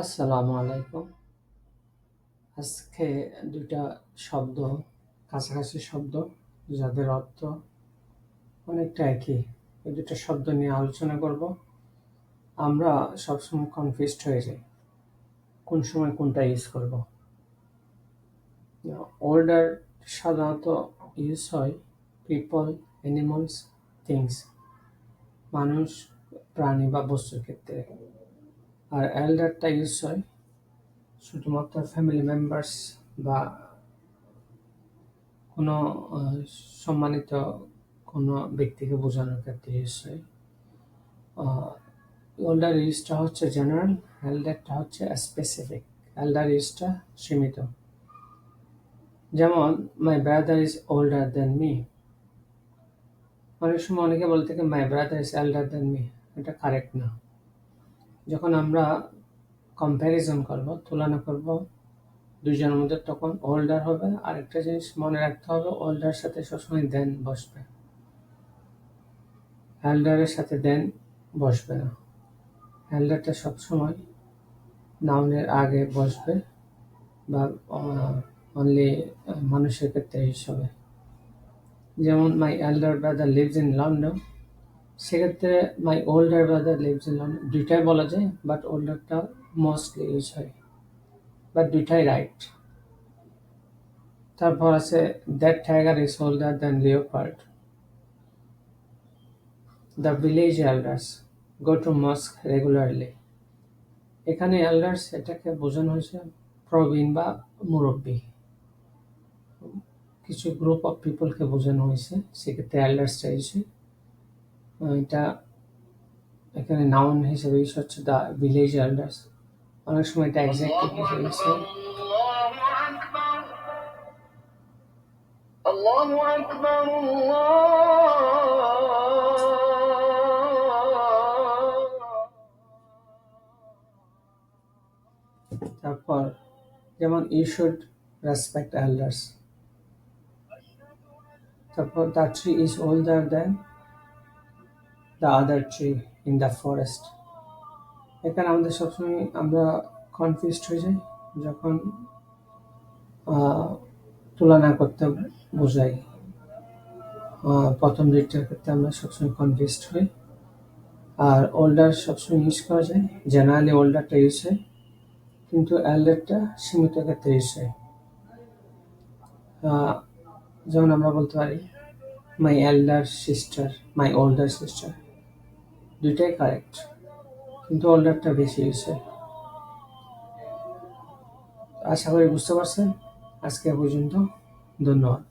আসসালামু আলাইকুম। আজকে দুটা শব্দ, কাছাকাছি শব্দ, যাদের অর্থ অনেকটা একই। এই দুটো শব্দ নিয়ে আলোচনা করব। আমরা সবসময় কনফিউজড হয়ে যাই। কোন সময় কোনটা ইউজ করব? অর্ডার সাধারণত ইউজ হয় পিপল অ্যানিমালস থিংস মানুষ, প্রাণী বা বস্তুর ক্ষেত্রে। আর এল্ডারটা ইউজ হয় শুধুমাত্র ফ্যামিলি মেম্বার্স বা কোনো সম্মানিত কোনো ব্যক্তিকে বোঝানোর ক্ষেত্রে ইউজ হয়। ওল্ডার ইউজটা হচ্ছে জেনারেল এল্ডারটা হচ্ছে স্পেসিফিক এল্ডার ইউজটা সীমিত। যেমন my brother is older than me অনেক সময় অনেকে বলতে my brother is elder than me এটা কারেক্ট না। যখন আমরা কম্প্যারিজন করব, তুলনা করব, দুইজনের মধ্যে, তখন ওল্ডার হবে। আরেকটা জিনিস মনে রাখতে হবে ওল্ডার সাথে সবসময় দেন বসবে। এল্ডারের সাথে দেন বসবে না। এল্ডারটা সবসময় নাউনের আগে বসবে বা অনলি মানুষের ক্ষেত্রে হিসাবে। যেমন my elder brother lives in London সেক্ষেত্রে my older brother lives in London দুইটাই বলা যায় বাট ওল্ডারটা মোস্টলি ইউজ হয়। বাট দুইটাই রাইট তারপর আছে that tiger is older than leopard the village elders go to mosque regularly এখানে এল্ডার্স এটাকে বোঝানো হয়েছে প্রবীণ বা মুরব্বী। কিছু গ্রুপ অফ পিপলকে বোঝানো হয়েছে, সেক্ষেত্রে এল্ডার্স চাইছে এটা এখানে নাউন হিসেবে ইউজ হচ্ছে দ্য ভিলেজ এল্ডার্স অনেক সময় এটা এক্সাক্টলি বুঝে গেছে الله أكبر তারপর যেমন ইউ শুড রেসপেক্ট এল্ডার্স তারপর the tree is older then the other tree in the forest এখানে আমাদের সবসময় আমরা কনফিউজড হয়ে যাই, যখন তুলনা করতে বোঝাই। প্রথম দিকটার ক্ষেত্রে আমরা সবসময় কনফিউজড হই। আর ওল্ডার সবসময় ইউজ করা যায়। জেনারেলি ওল্ডারটা ইউজ হয়, কিন্তু এল্ডারটা সীমিত ক্ষেত্রে ইউজ হয়। যেমন আমরা বলতে পারি my elder sister my older sister দুইটাই কারেক্ট কিন্তু ওল্ডারটা বেশি হয়েছে। হয় আশা করি বুঝতে পারছেন। আজকে পর্যন্ত ধন্যবাদ।